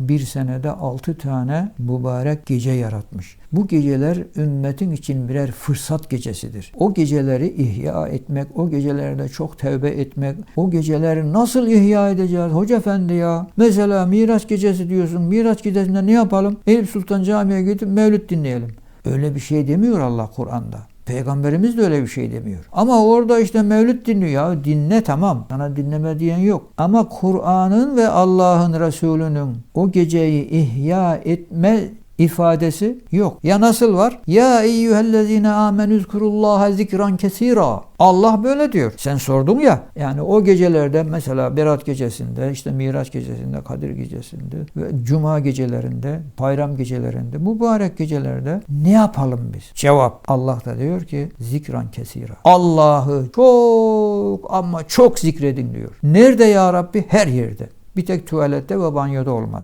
bir senede altı tane mübarek gece yaratmış. Bu geceler ümmetin için birer fırsat gecesidir. O geceleri ihya etmek, o gecelerde çok tevbe etmek, o geceleri nasıl ihya edeceğiz hoca efendi ya? Mesela Miraç gecesi diyorsun. Miraç gecesinde ne yapalım? Eyüp Sultan Camii'ye gidip mevlüt dinleyelim. Öyle bir şey demiyor Allah Kur'an'da. Peygamberimiz de öyle bir şey demiyor. Ama orada işte mevlüt dinliyor. Ya dinle tamam. Sana dinleme diyen yok. Ama Kur'an'ın ve Allah'ın Resulü'nün o geceyi ihya etme ifadesi yok. Ya nasıl var? Ya eyyühellezine amenüzkurullaha zikran kesira. Allah böyle diyor. Sen sordun ya. Yani o gecelerde mesela Berat gecesinde, işte Miraç gecesinde, Kadir gecesinde ve Cuma gecelerinde, bayram gecelerinde, mübarek gecelerde ne yapalım biz? Cevap Allah da diyor ki zikran kesira. Allah'ı çok ama çok zikredin diyor. Nerede ya Rabbi? Her yerde. Bir tek tuvalette ve banyoda olmaz.